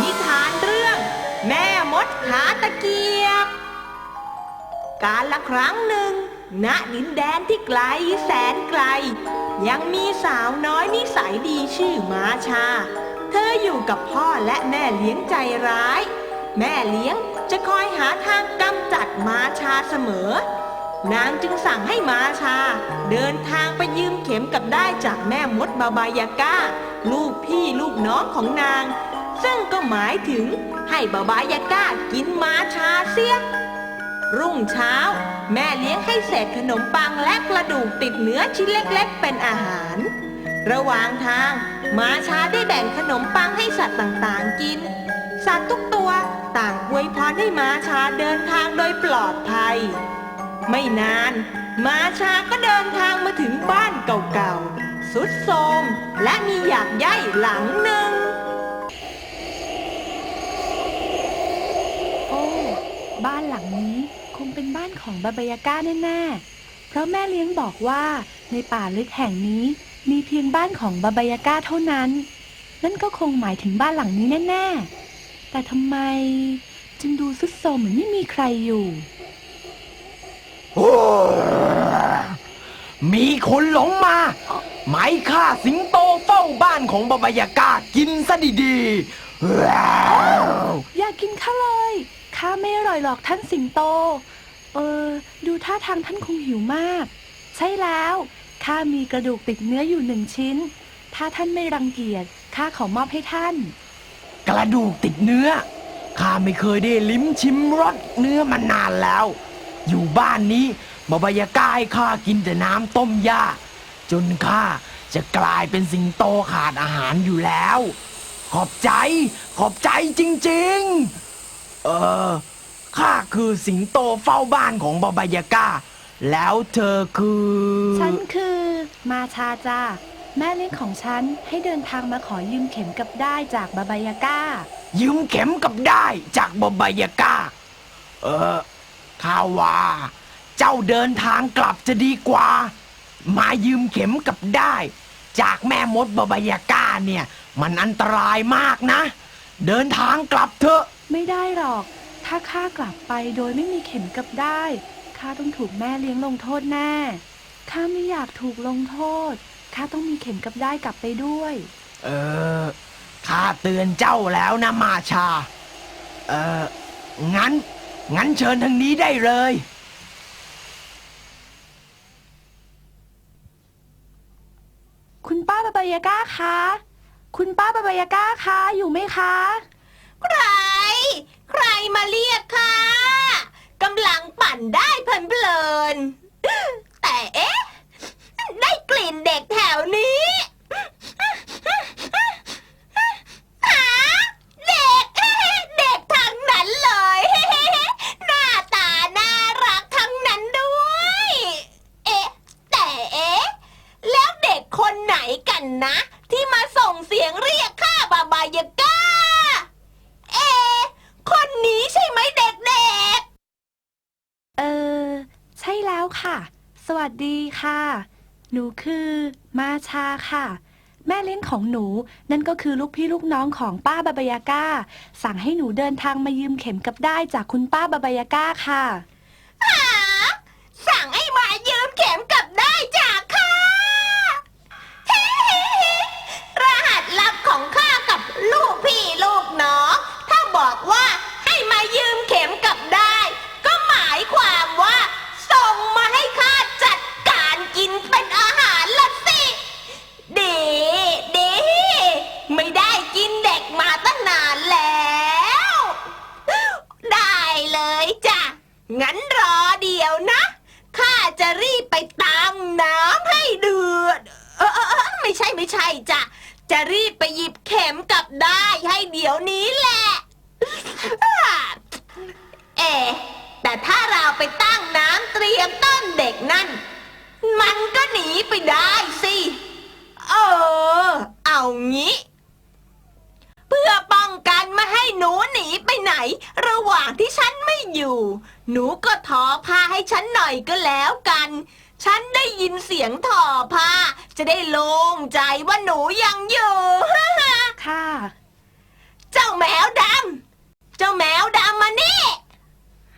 นิทานเรื่อง แม่มดขาตะเกียบ การละครั้งหนึ่ง ณดินแดนที่ไกลแสนไกล ยังมีสาวน้อยนิสัยดีชื่อมาชา เธออยู่กับพ่อและแม่เลี้ยงใจร้าย แม่เลี้ยงจะคอยหาทางกำจัดมาชาเสมอ นางจึงสั่งให้มาชา เดินทางไปยืมเข็มกับได้จากแม่มดบาบายาก้า ลูกพี่ลูกน้องของนาง ซึ่งก็หมายถึงให้บาบายาก้ากินมาชาเสียรุ่งเช้า แม่เลี้ยงให้เศษขนมปังและกระดูกติดเนื้อชิ้นเล็กๆ เป็นอาหาร ระหว่างทางมาชาได้แบ่งขนมปังให้สัตว์ต่างๆกิน สัตว์ทุกตัวต่างอวยพรให้มาชาเดินทางโดยปลอดภัย ไม่นานมาชาก็เดินทางมาถึงบ้านเก่าๆสุดโทมและมีหยากใยหลังหนึ่ง บ้านหลังนี้คงเป็นบ้านของบาบายาก้าแน่ๆ เพราะแม่เลี้ยงบอกว่าในป่าลึกแห่งนี้มีเพียงบ้านของบาบายาก้าเท่านั้น นั่นก็คงหมายถึงบ้านหลังนี้แน่ ๆ แต่ทำไมจึงดูซุดโทรมเหมือนไม่มีใครอยู่โอ้มีคนหลงมาไหมฆ่าสิงโตเฝ้าบ้านของบาบายากากินซะดีๆว้าวอยากกินข้าเลย ข้าไม่อร่อยหรอกท่านสิงโต เออ ดูท่าทางท่านคงหิวมาก ใช่แล้ว ข้ามีกระดูกติดเนื้ออยู่หนึ่งชิ้น ถ้าท่านไม่รังเกียจ ข้าขอมอบให้ท่าน กระดูกติดเนื้อ ข้าไม่เคยได้ลิ้มชิมรสเนื้อมานานแล้ว อยู่บ้านนี้บาบายากาให้ข้ากินแต่น้ำต้มหญ้าจนข้าจะกลายเป็นสิงโตขาดอาหารอยู่แล้ว ขอบใจ ขอบใจจริง ๆ เออ ข้าคือสิงโตเฝ้าบ้านของบาบายากาแล้วเธอคือ ฉันคือมาชาจ้าแม่เลี้ยงของฉันให้เดินทางมาขอยืมเข็มกับได้ายจากบาบายาก้า ยืมเข็มกับได้จากบาบายากาเออข้าว่า เจ้าเดินทางกลับจะดีกว่า มายืมเข็มกับได้ จากแม่มดบาบายากาเนี่ย มันอันตรายมากนะ เดินทางกลับเถอะ ไม่ได้หรอก ถ้าข้ากลับไปโดยไม่มีเข็มกับได้ายข้าต้องถูกแม่เลี้ยงลงโทษแน่ ข้าไม่อยากถูกลงโทษ ข้าต้องมีเข็มกับได้ายกลับไปด้วย เออ ข้าเตือนเจ้าแล้วนะมาชา เออ งั้น งั้นเชิญทางนี้ได้เลย คุณป้าบาบายาก้าคะ คุณป้าบาบายาก้าคะอยู่ไหมคะ ใคร ใครมาเรียกค่ะกำลังปั่นได้เพลินเพลินๆแต่เอ๊ะ ได้กลิ่นเด็กแถวนี้หาเด็ก เด็กทั้งนั้นเลย หน้าตาน่ารักทั้งนั้นด้วย เอ๊ะ แต่เอ๊ะ แล้วเด็กคนไหนกันนะ ที่มาส่งเสียงเรียกข้าบาบายาก้า เอ๊ะคนนี้ใช่ไหมเด็ก เออ ใช่แล้วค่ะ สวัสดีค่ะ หนู คือมาชาค่ะ แม่เลี้ยงของหนู นั่นก็คือลูกพี่ลูกน้องของป้าบาบายาก้า สั่งให้หนูเดินทางมายืมเข็มกับได้ายจากคุณป้าบาบายาก้าค่ะ หาสั่งให้มายืมเข็มกับ เราไปตั้งน้ำเตรียมต้นเด็กนั่น มันก็หนีไปได้สิ เออ เอางี้ เพื่อป้องกันไม่ให้หนูหนีไปไหน ระหว่างที่ฉันไม่อยู่ หนูก็ทอผ้าให้ฉันหน่อยก็แล้วกัน ฉันได้ยินเสียงทอผ้า จะได้โล่งใจว่าหนูยังอยู่ ค่ะ เจ้าแมวดำ เจ้าแมวดำมานี่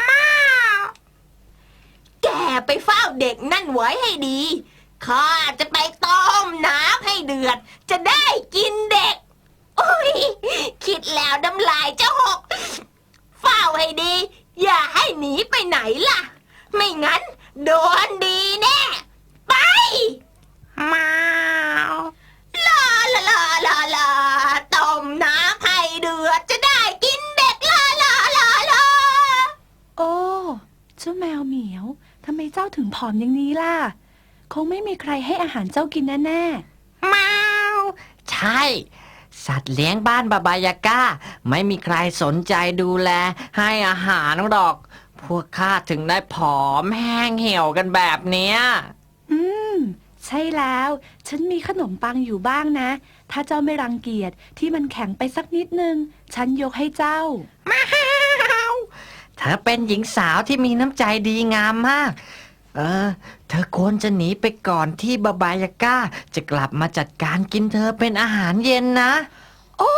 มาแกไป เฝ้าเด็กนั่นไว้ให้ดีข้าจะไปต้มน้ำให้เดือด จะได้กินเด็กโอ้ยคิดแล้วน้ำลายจะหก เฝ้าให้ดี อย่าให้หนีไปไหนล่ะ ไม่งั้น โดนดีแน่ ไปมาลาลาลาลาลาต้มน้ำให้เดือด จ้าถึงผอมอย่างนี้ล่ะ คงไม่มีใครให้อาหารเจ้ากินแน่มาวใช่ สัตว์เลี้ยงบ้านบาบายาก้า ไม่มีใครสนใจดูแล ให้อาหารหรอก พวกข้าถึงได้ผอมแห้งเหี่ยวกันแบบเนี้ย ๆ อืม ใช่แล้ว ฉันมีขนมปังอยู่บ้างนะ ถ้าเจ้าไม่รังเกียจที่มันแข็งไปสักนิดนึง ฉันยกให้เจ้า เธอเป็นหญิงสาวที่มีน้ำใจดีงามมาก เออ เธอควรจะหนีไปก่อนที่บาบายาก้า จะกลับมาจัดการกินเธอเป็นอาหารเย็นนะ โอ้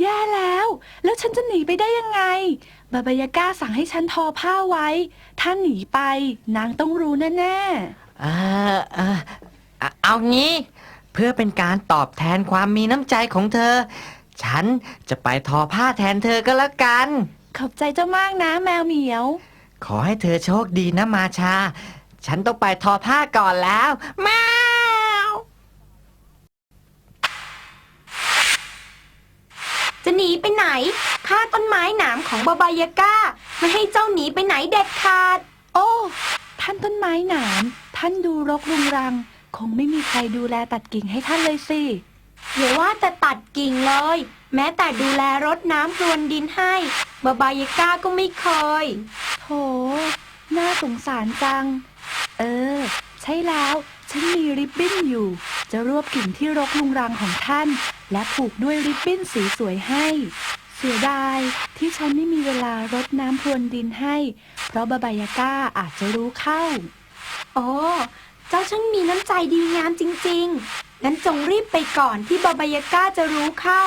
แย่แล้ว แล้วฉันจะหนีไปได้ยังไง บาบายาก้าสั่งให้ฉันทอผ้าไว้ ถ้าหนีไป นางต้องรู้แน่เออเออเอาเอางี้ เพื่อเป็นการตอบแทนความมีน้ำใจของเธอ ฉันจะไปทอผ้าแทนเธอก็แล้วกัน ๆ ขอบใจเจ้ามากนะแมวเหมียว ขอให้เธอโชคดีนะมาชา ฉันต้องไปทอผ้าก่อนแล้วแมวจะหนีไปไหนฆ่าต้นไม้หนามของบาบายาก้า ไม่ให้เจ้าหนีไปไหนเด็ดขาด โอ้ ท่านต้นไม้หนาม ท่านดูรกรุงรัง คงไม่มีใครดูแลตัดกิ่งให้ท่านเลยสิ อย่าว่าแต่ตัดกิ่งเลย แม้แต่ดูแลรดน้ำพรวนดินให้ บาบายาก้าก็ไม่เคย โถ น่าสงสารจัง เออ ใช่แล้ว ฉันมีริบบิ้นอยู่ จะรวบกิ่งที่รกรุงรังของท่าน และผูกด้วยริบบิ้นสีสวยให้ เสียดายที่ฉันไม่มีเวลารดน้ำพรวนดินให้ เพราะบาบายาก้าอาจจะรู้เข้า โอ้เจ้าช่างมีน้ำใจดีงามจริง ๆ งั้นจงรีบไปก่อนที่บาบายาก้าจะรู้เข้า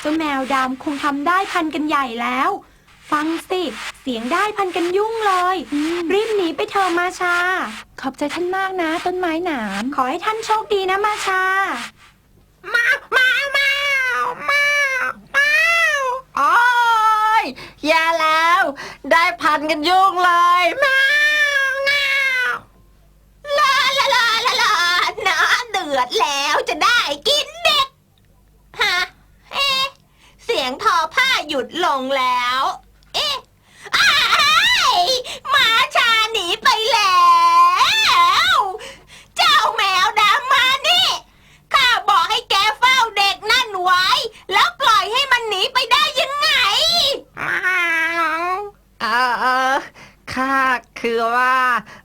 เจ้าแมวดำคงทำได้พันกันใหญ่แล้ว ฟังสิ เสียงได้พันกันยุ่งเลยอืมรีบหนีไปเถอะมาชา ขอบใจท่านมากนะ ต้นไม้หนาม ขอให้ท่านโชคดีนะมาชา มามามามามาโอ้ยแย่แล้ว ได้พันกันยุ่งเลยแมวลาลาลาลาลาน้ำเดือดแล้วจะได้กินเด็กฮะเอ๊ะเสียงทอผ้าหยุดลงแล้วเอ๊ะอ้ายหมาชาหนีไปแล้ว เจ้าแมวดำมานี่ ข้าบอกให้แกเฝ้าเด็กนั่นไว้ แล้วปล่อยให้มันหนีไปได้ยังไง เออเออข้าคือว่า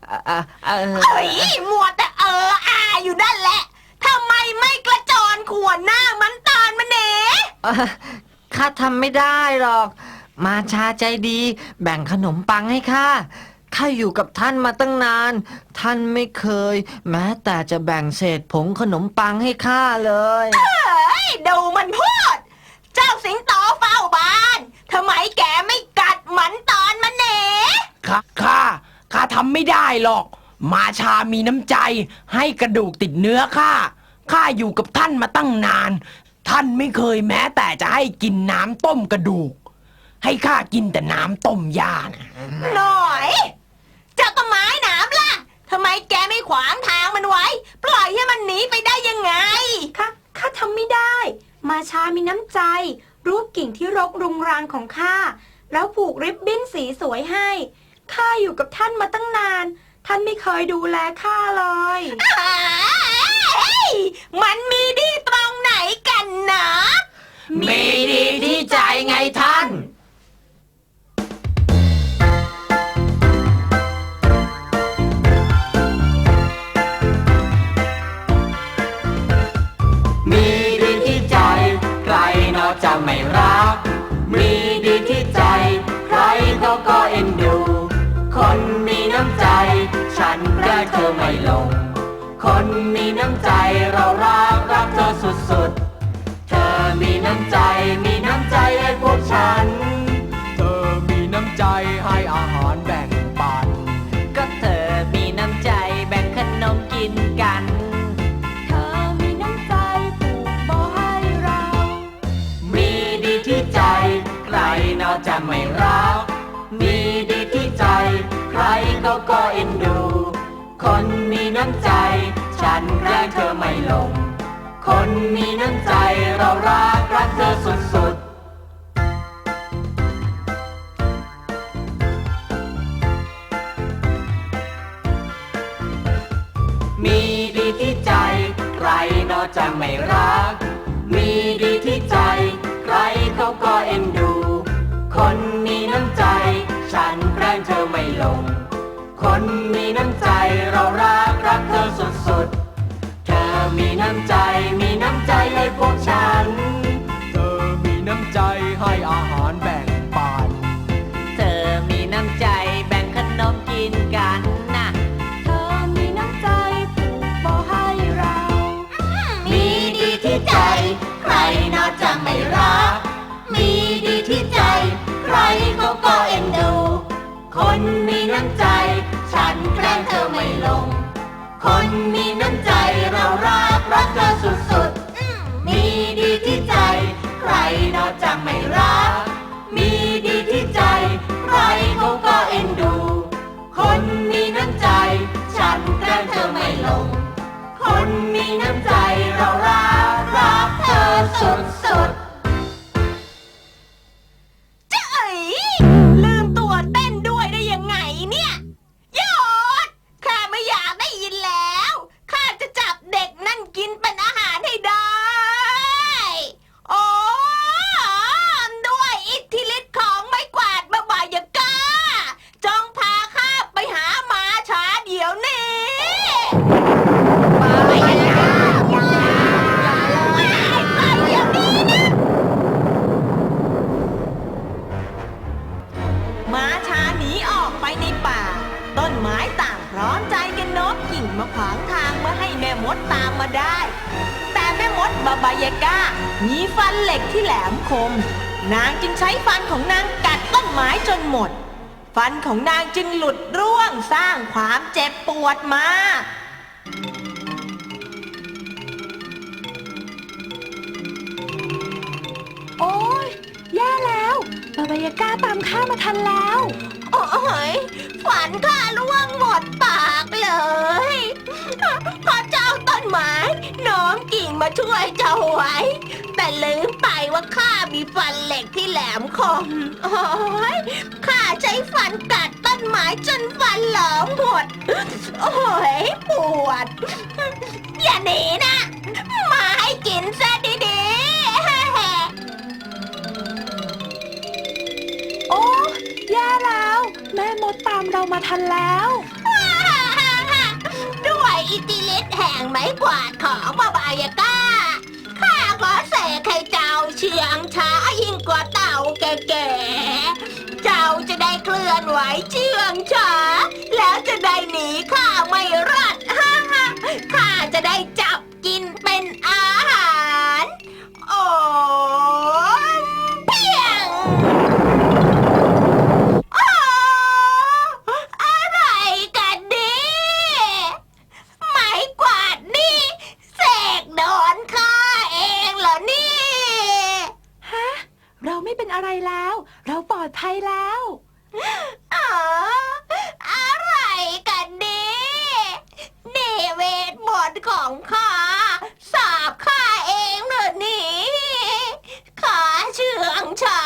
เออเออเออเฮ้ยมัวแต่เอออาอยู่นั่นแหละ ทำไมไม่กระจรขวนหน้ามันตอนมันเนเอ่อข้าทำไม่ได้หรอก มาชาใจดี แบ่งขนมปังให้ข้า ข้าอยู่กับท่านมาตั้งนาน ท่านไม่เคย แม้แต่จะแบ่งเศษผงขนมปังให้ข้าเลยเฮ้ยดูมันพูด เจ้าสิงโตเฝ้าบ้านทำไมแกไม่กัดมันตอนมันเนข้าข้าข้าทำไม่ได้หรอก มาชามีน้ำใจ ให้กระดูกติดเนื้อข้าข้าอยู่กับท่านมาตั้งนาน ท่านไม่เคยแม้แต่จะให้กินน้ำต้มกระดูก ให้ข้ากินแต่น้ำต้มยานะ หน่อย เจ้าต้นไม้หนามล่ะทำไมแกไม่ขวางทางมันไว้ ปล่อยให้มันหนีไปได้ยังไง ข้าข้าทำไม่ได้ มาชามีน้ำใจ รูปกิ่งที่รกรุงรังของข้า แล้วผูกริบบิ้นสีสวยให้ ข้าอยู่กับท่านมาตั้งนาน ท่านไม่เคยดูแลข้าเลยมันมีดีตรงไหนกันนะ มีดีที่ใจไงท่าน คนมีน้ำใจเรารักรักเธอสุด มีน้ำใจเรารักรักเธอสุดๆ มีดีที่ใจ ใครนอกจะไม่รัก น้ำใจ ฉันแกล้งเธอไม่ลง คนมีน้ำใจเรารักรักเธอสุดๆ มีดีที่ใจ ใครนอกจะไม่รัก มีดีที่ใจ ใครเขาก็เอ็นดู คนมีน้ำใจ ฉันแกล้งเธอไม่ลง คนมีน้ำใจเรารักรักเธอสุดสุดๆางทางไม่ให้แม่มดตามมาได้ แต่แม่มดบาบายาก้ามีฟันเหล็กที่แหลมคม นางจึงใช้ฟันของนางกัดต้นไม้จนหมด ฟันของนางจึงหลุดร่วงสร้างความเจ็บปวดมาโอ้ยแย่แล้วบาบายาก้าตามข้ามาทันแล้ว โอ้ยฝันข้าล่วงหมด ช่วยเจ้าไว้ แต่ลืมไปว่าข้ามีฟันเหล็กที่แหลมคม โอ้ยข้าใช้ฟันกัดต้นไม้จนฟันเหลอหมด โอ้ยปวด อย่าหนีนะ มาให้กินซะดีๆ โอ้แย่แล้ว แม่มดตามเรามาทันแล้ว อิทธิฤทธิ์แห่งไม้กวาดของบาบายาก้า ข้าขอเสกให้เจ้าเชื่องช้ายิ่งกว่าเต่าแก่ๆ เจ้าจะได้เคลื่อนไหวเชื่องช้า แล้วจะได้หนีข้าไม่รอดฮ่าข้าจะได้จับกินเป็นอาหาร โอ้ เชื่อังชา